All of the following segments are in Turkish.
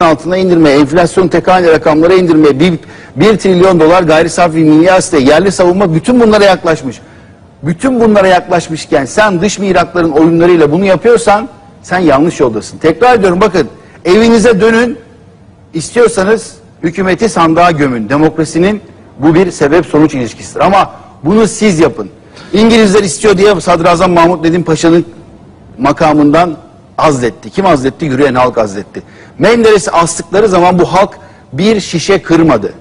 altına indirmeye, enflasyon tek hane rakamlara indirmeye, bir, bir trilyon dolar gayri safi site, yerli savunma bütün bunlara yaklaşmış. Bütün bunlara yaklaşmışken sen dış mihrakların oyunlarıyla bunu yapıyorsan sen yanlış yoldasın. Tekrar ediyorum bakın evinize dönün istiyorsanız hükümeti sandığa gömün. Demokrasinin bu bir sebep sonuç ilişkisidir. Ama bunu siz yapın. İngilizler istiyor diye Sadrazam Mahmut Nedim Paşa'nın makamından azletti. Kim azletti? Yürüyen halk azletti. Menderes'i astıkları zaman bu halk bir şişe kırmadı.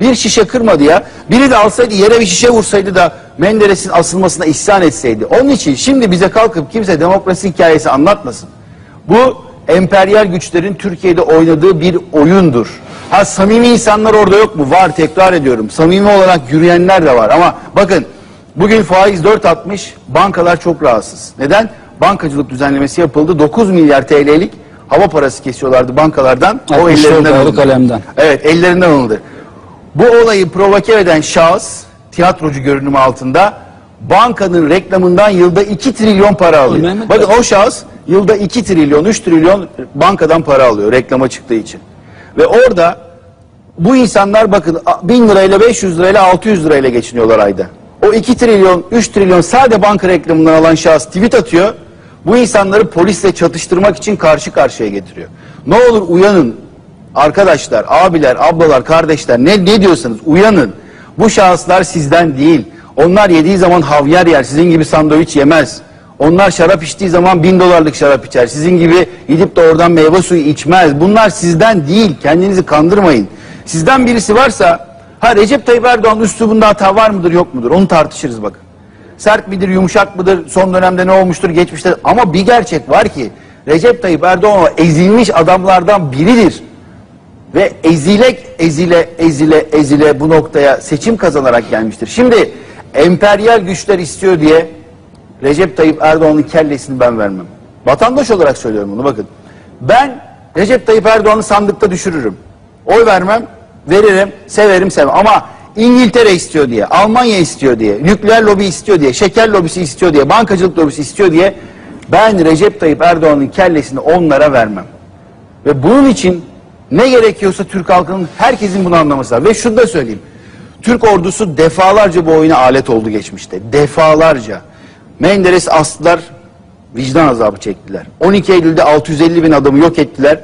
Bir şişe kırmadı ya. Biri de alsaydı yere bir şişe vursaydı da Menderes'in asılmasına isyan etseydi. Onun için şimdi bize kalkıp kimse demokrasi hikayesi anlatmasın. Bu emperyal güçlerin Türkiye'de oynadığı bir oyundur. Ha samimi insanlar orada yok mu? Var tekrar ediyorum. Samimi olarak yürüyenler de var ama bakın bugün faiz 4.60 bankalar çok rahatsız. Neden? Bankacılık düzenlemesi yapıldı. 9 milyar TL'lik hava parası kesiyorlardı bankalardan. o 64 ellerinden alındı. kalemden. Evet ellerinden alındı. Bu olayı provoke eden şahıs tiyatrocu görünümü altında bankanın reklamından yılda 2 trilyon para alıyor. Mehmet Bakın o şahıs yılda 2 trilyon 3 trilyon bankadan para alıyor reklama çıktığı için. Ve orada bu insanlar bakın 1000 lirayla 500 lirayla 600 lirayla geçiniyorlar ayda. O 2 trilyon 3 trilyon sade banka reklamından alan şahıs tweet atıyor. Bu insanları polisle çatıştırmak için karşı karşıya getiriyor. Ne olur uyanın arkadaşlar, abiler, ablalar, kardeşler ne, ne diyorsanız uyanın. Bu şahıslar sizden değil. Onlar yediği zaman havyar yer, sizin gibi sandviç yemez. Onlar şarap içtiği zaman bin dolarlık şarap içer. Sizin gibi gidip de oradan meyve suyu içmez. Bunlar sizden değil. Kendinizi kandırmayın. Sizden birisi varsa ha Recep Tayyip Erdoğan üslubunda hata var mıdır yok mudur onu tartışırız bakın. Sert midir yumuşak mıdır son dönemde ne olmuştur geçmişte ama bir gerçek var ki Recep Tayyip Erdoğan ezilmiş adamlardan biridir. Ve ezile ezile ezile ezile bu noktaya seçim kazanarak gelmiştir. Şimdi emperyal güçler istiyor diye Recep Tayyip Erdoğan'ın kellesini ben vermem. Vatandaş olarak söylüyorum bunu bakın. Ben Recep Tayyip Erdoğan'ı sandıkta düşürürüm. Oy vermem, veririm, severim sevmem. Ama İngiltere istiyor diye, Almanya istiyor diye, nükleer lobi istiyor diye, şeker lobisi istiyor diye, bankacılık lobisi istiyor diye ben Recep Tayyip Erdoğan'ın kellesini onlara vermem. Ve bunun için ne gerekiyorsa Türk halkının herkesin bunu anlaması lazım. Ve şunu da söyleyeyim. Türk ordusu defalarca bu oyuna alet oldu geçmişte. Defalarca. Menderes astılar, vicdan azabı çektiler. 12 Eylül'de 650 bin adamı yok ettiler.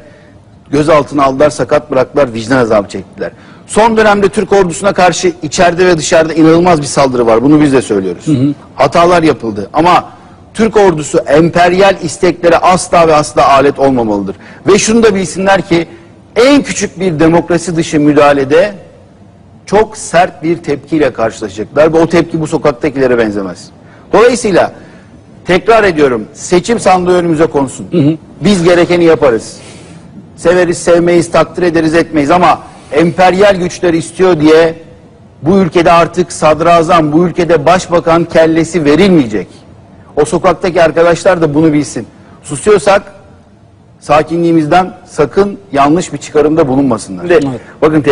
Gözaltına aldılar, sakat bıraktılar, vicdan azabı çektiler. Son dönemde Türk ordusuna karşı içeride ve dışarıda inanılmaz bir saldırı var. Bunu biz de söylüyoruz. Hatalar yapıldı. Ama Türk ordusu emperyal isteklere asla ve asla alet olmamalıdır. Ve şunu da bilsinler ki en küçük bir demokrasi dışı müdahalede çok sert bir tepkiyle karşılaşacaklar ve o tepki bu sokaktakilere benzemez. Dolayısıyla tekrar ediyorum seçim sandığı önümüze konsun. Biz gerekeni yaparız. Severiz, sevmeyiz, takdir ederiz, etmeyiz ama emperyal güçler istiyor diye bu ülkede artık sadrazam, bu ülkede başbakan kellesi verilmeyecek. O sokaktaki arkadaşlar da bunu bilsin. Susuyorsak sakinliğimizden sakın yanlış bir çıkarımda bulunmasınlar. Evet. bakın